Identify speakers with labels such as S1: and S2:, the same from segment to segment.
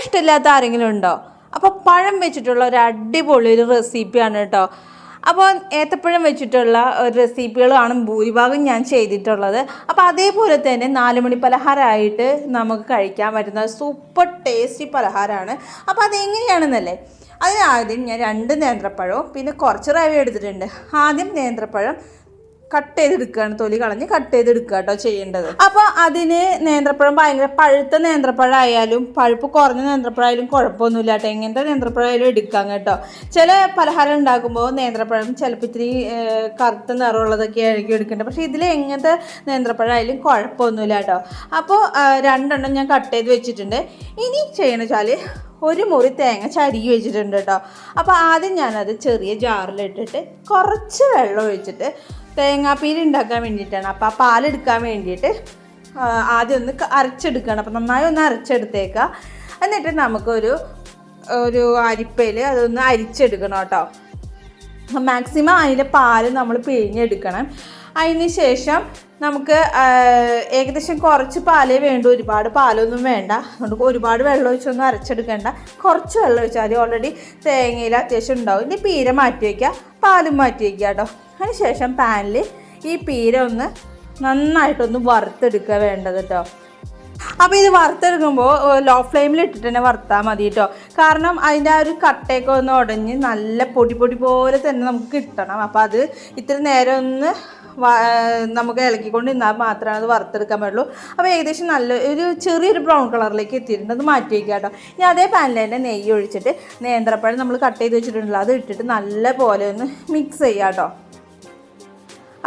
S1: ഇഷ്ടമില്ലാത്ത ആരെങ്കിലും ഉണ്ടോ? അപ്പോൾ പഴം വെച്ചിട്ടുള്ള ഒരു അടിപൊളി ഒരു റെസിപ്പിയാണ് കേട്ടോ അപ്പോൾ ഏത്തപ്പഴം വെച്ചിട്ടുള്ള ഒരു റെസിപ്പികളാണ് ഭൂരിഭാഗം ഞാൻ ചെയ്തിട്ടുള്ളത്. അപ്പോൾ അതേപോലെ തന്നെ നാല് മണി പലഹാരമായിട്ട് നമുക്ക് കഴിക്കാൻ പറ്റുന്ന സൂപ്പർ ടേസ്റ്റി പലഹാരമാണ്. അപ്പോൾ അതെങ്ങനെയാണെന്നല്ലേ? അതിനാദ്യം ഞാൻ രണ്ട് നേന്ത്രപ്പഴവും പിന്നെ കുറച്ച് റവ എടുത്തിട്ടുണ്ട്. ആദ്യം നേന്ത്രപ്പഴം കട്ട് ചെയ്തെടുക്കുകയാണ് തൊലി കളഞ്ഞ് കട്ട് ചെയ്തെടുക്കുക കേട്ടോ ചെയ്യേണ്ടത്. അപ്പോൾ അതിന് നേന്ത്രപ്പഴം ഭയങ്കര പഴുത്ത നേന്ത്രപ്പഴമായാലും പഴുപ്പ് കുറഞ്ഞ നേന്ത്രപ്പഴമായാലും കുഴപ്പമൊന്നുമില്ല കേട്ടോ എങ്ങനത്തെ നേന്ത്രപ്പഴമായാലും എടുക്കാം കേട്ടോ. ചില പലഹാരം ഉണ്ടാക്കുമ്പോൾ നേന്ത്രപ്പഴം ചിലപ്പോൾ ഇത്തിരി കറുത്ത നിറമുള്ളതൊക്കെ ആയിരിക്കും എടുക്കേണ്ടത്. പക്ഷേ ഇതിൽ എങ്ങനത്തെ നേന്ത്രപ്പഴമായാലും കുഴപ്പമൊന്നുമില്ല കേട്ടോ അപ്പോൾ രണ്ടെണ്ണം ഞാൻ കട്ട് ചെയ്ത് വെച്ചിട്ടുണ്ട്. ഇനി ചെയ്യണമെന്ന് വെച്ചാൽ ഒരു മുറി തേങ്ങ ചരുകി വെച്ചിട്ടുണ്ട് കേട്ടോ അപ്പോൾ ആദ്യം ഞാനത് ചെറിയ ജാറിലിട്ടിട്ട് കുറച്ച് വെള്ളം ഒഴിച്ചിട്ട് തേങ്ങാപ്പീര് ഉണ്ടാക്കാൻ വേണ്ടിയിട്ടാണ്. അപ്പോൾ ആ പാലെടുക്കാൻ വേണ്ടിയിട്ട് ആദ്യം ഒന്ന് അരച്ചെടുക്കണം. അപ്പോൾ നന്നായി ഒന്ന് അരച്ചെടുത്തേക്കുക എന്നിട്ട് നമുക്കൊരു ഒരു അരിപ്പയിൽ അതൊന്ന് അരിച്ചെടുക്കണം കേട്ടോ. മാക്സിമം അതിന്റെ പാൽ നമ്മൾ പിഴിഞ്ഞെടുക്കണം. അതിന് ശേഷം നമുക്ക് ഏകദേശം കുറച്ച് പാലേ വേണ്ടു. ഒരുപാട് പാലൊന്നും വേണ്ട. അതുകൊണ്ട് ഒരുപാട് വെള്ളം ഒഴിച്ചൊന്നും അരച്ചെടുക്കേണ്ട. കുറച്ച് വെള്ളം ഒഴിച്ചാൽ മതി. ഓൾറെഡി തേങ്ങയിൽ അത്യാവശ്യം ഉണ്ടാവും. ഇനി പീര മാറ്റി വയ്ക്കുക പാലും മാറ്റി വയ്ക്കുക കേട്ടോ. അതിന് ശേഷം പാനിൽ ഈ പീര ഒന്ന് നന്നായിട്ടൊന്ന് വറുത്തെടുക്കുക വേണ്ടത് കേട്ടോ. അപ്പോൾ ഇത് വറുത്തെടുക്കുമ്പോൾ ലോ ഫ്ലെയിമിൽ ഇട്ടിട്ട് തന്നെ വറുത്താൽ മതി കേട്ടോ. കാരണം അതിന്റെ ആ ഒരു കട്ടയൊക്കെ ഒന്ന് ഉടഞ്ഞ് നല്ല പൊടി പൊടി പോലെ തന്നെ നമുക്ക് കിട്ടണം. അപ്പോൾ അത് ഇത്ര നേരം ഒന്ന് നമുക്ക് ഇളക്കിക്കൊണ്ട് നിന്നാൽ മാത്രമേ അത് വറുത്തെടുക്കാൻ പറ്റുള്ളൂ അപ്പോൾ ഏകദേശം നല്ല ഒരു ചെറിയൊരു ബ്രൗൺ കളറിലേക്ക് എത്തിയിട്ടുണ്ട്. അത് മാറ്റി വയ്ക്കുക കേട്ടോ. ഇനി അതേ പാനിൽ തന്നെ നെയ്യ് ഒഴിച്ചിട്ട് നേന്ത്രപ്പഴം നമ്മൾ കട്ട് ചെയ്ത് വെച്ചിട്ടുണ്ടല്ലോ അത് ഇട്ടിട്ട് നല്ല പോലെ ഒന്ന് മിക്സ് ചെയ്യുക കേട്ടോ.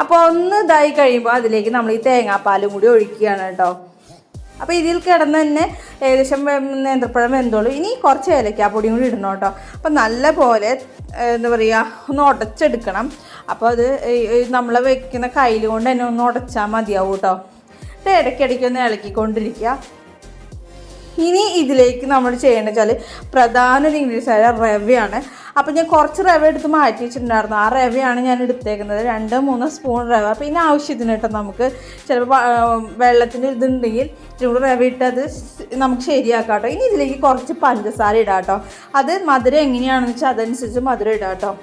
S1: അപ്പോൾ ഒന്ന് ഇതായി കഴിയുമ്പോൾ അതിലേക്ക് നമ്മൾ ഈ തേങ്ങാപ്പാലും കൂടി ഒഴിക്കുകയാണ് കേട്ടോ. അപ്പോൾ ഇതിൽ കിടന്ന് തന്നെ ഏകദേശം നേന്ത്രപ്പഴം വെന്തോളൂ. ഇനി കുറച്ച് ഏലക്കാപ്പൊടിയും കൂടി ഇടണം കേട്ടോ. അപ്പോൾ നല്ല പോലെ എന്താ പറയുക ഒന്ന് ഉടച്ചെടുക്കണം. അപ്പോൾ അത് നമ്മൾ വെക്കുന്ന കയ്യിൽ കൊണ്ട് തന്നെ ഒന്ന് ഉടച്ചാൽ മതിയാവും കേട്ടോ എന്നിട്ട് ഇടയ്ക്കിടയ്ക്ക് ഒന്ന് ഇളക്കിക്കൊണ്ടിരിക്കുക ഇനി ഇതിലേക്ക് നമ്മൾ ചെയ്യേണ്ടത് വെച്ചാൽ പ്രധാന ഒരു ഇൻഗ്രീഡിയൻസ് ആയ റവയാണ്. അപ്പോൾ ഞാൻ കുറച്ച് റവ എടുത്ത് മാറ്റി വെച്ചിട്ടുണ്ടായിരുന്നു. ആ റവയാണ് ഞാൻ എടുത്തേക്കുന്നത്. രണ്ട് മൂന്ന് സ്പൂൺ റവ. പിന്നെ ആവശ്യത്തിന് കേട്ടോ നമുക്ക് ചിലപ്പോൾ വെള്ളത്തിന് ഇതുണ്ടെങ്കിൽ ചൂട് റവ ഇട്ട് അത് നമുക്ക് ശരിയാക്കാം കേട്ടോ ഇനി ഇതിലേക്ക് കുറച്ച് പഞ്ചസാര ഇടാം കേട്ടോ അത് മധുരം എങ്ങനെയാണെന്ന് വെച്ചാൽ അതനുസരിച്ച് മധുരം ഇടാം കേട്ടോ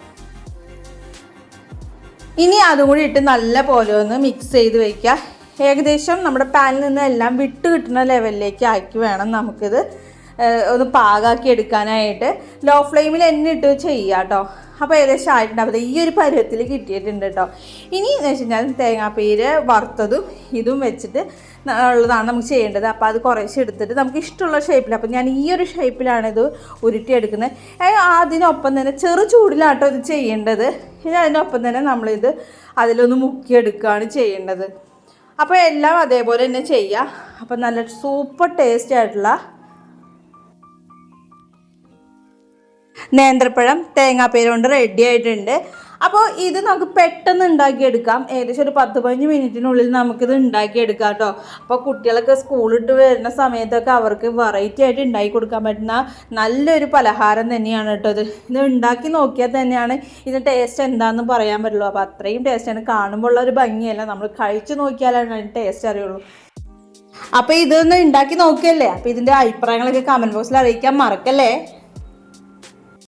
S1: ഇനി അതും കൂടി ഇട്ട് നല്ല പോലെ ഒന്ന് മിക്സ് ചെയ്ത് വയ്ക്കുക ഏകദേശം നമ്മുടെ പാനിൽ നിന്ന് എല്ലാം വിട്ട് കിട്ടുന്ന ലെവലിലേക്ക് ആക്കി വേണം നമുക്കിത് ഒന്ന് പാകാക്കി എടുക്കാനായിട്ട് ലോ ഫ്ലെയിമിൽ എന്നെ ഇട്ട് ചെയ്യുക കേട്ടോ അപ്പോൾ ഏകദേശം ആയിട്ടുണ്ടാവും ഈ ഒരു പരുവത്തിൽ കിട്ടിയിട്ടുണ്ട് കേട്ടോ ഇനി എന്ന് വെച്ച് കഴിഞ്ഞാൽ തേങ്ങാപ്പീര് വറുത്തതും ഇതും വെച്ചിട്ട് ഉള്ളതാണ് നമുക്ക് ചെയ്യേണ്ടത്. അപ്പോൾ അത് കുറേശ്ശെ എടുത്തിട്ട് നമുക്ക് ഇഷ്ടമുള്ള ഷേപ്പിൽ അപ്പോൾ ഞാൻ ഈ ഒരു ഷേപ്പിലാണ് ഇത് ഉരുട്ടിയെടുക്കുന്നത്. അതിനൊപ്പം തന്നെ ചെറു ചൂടിലാട്ടോ ഇത് ചെയ്യേണ്ടത്. ഇനി അതിനൊപ്പം തന്നെ നമ്മളിത് അതിലൊന്ന് മുക്കിയെടുക്കുകയാണ് ചെയ്യേണ്ടത്. അപ്പോൾ എല്ലാം അതേപോലെ തന്നെ ചെയ്യുക അപ്പോൾ നല്ല സൂപ്പർ ടേസ്റ്റ് ആയിട്ടുള്ള നേന്ത്രപ്പഴം തേങ്ങാപ്പേര് കൊണ്ട് റെഡി ആയിട്ടുണ്ട്. അപ്പോൾ ഇത് നമുക്ക് പെട്ടെന്ന് ഉണ്ടാക്കിയെടുക്കാം. ഏകദേശം ഒരു പത്ത് പതിനഞ്ച് മിനിറ്റിനുള്ളിൽ നമുക്കിത് ഉണ്ടാക്കിയെടുക്കാം കേട്ടോ. അപ്പോൾ കുട്ടികളൊക്കെ സ്കൂളിട്ട് വരുന്ന സമയത്തൊക്കെ അവർക്ക് വെറൈറ്റി ആയിട്ട് ഉണ്ടാക്കി കൊടുക്കാൻ പറ്റുന്ന നല്ലൊരു പലഹാരം തന്നെയാണ് കേട്ടോ ഇത്. ഇത് ഉണ്ടാക്കി നോക്കിയാൽ തന്നെയാണ് ഇതിന്റെ ടേസ്റ്റ് എന്താണെന്ന് പറയാൻ പറ്റുള്ളൂ. അപ്പോൾ അത്രയും ടേസ്റ്റാണ് കാണുമ്പോൾ ഉള്ള ഒരു ഭംഗിയല്ല. നമ്മൾ കഴിച്ചു നോക്കിയാലാണ് അതിന്റെ ടേസ്റ്റ് അറിയുള്ളൂ. അപ്പോൾ ഇതൊന്ന് ഉണ്ടാക്കി നോക്കിയല്ലേ? അപ്പോൾ ഇതിന്റെ അഭിപ്രായങ്ങളൊക്കെ കമന്റ് ബോക്സിൽ അറിയിക്കാൻ മറക്കല്ലേ?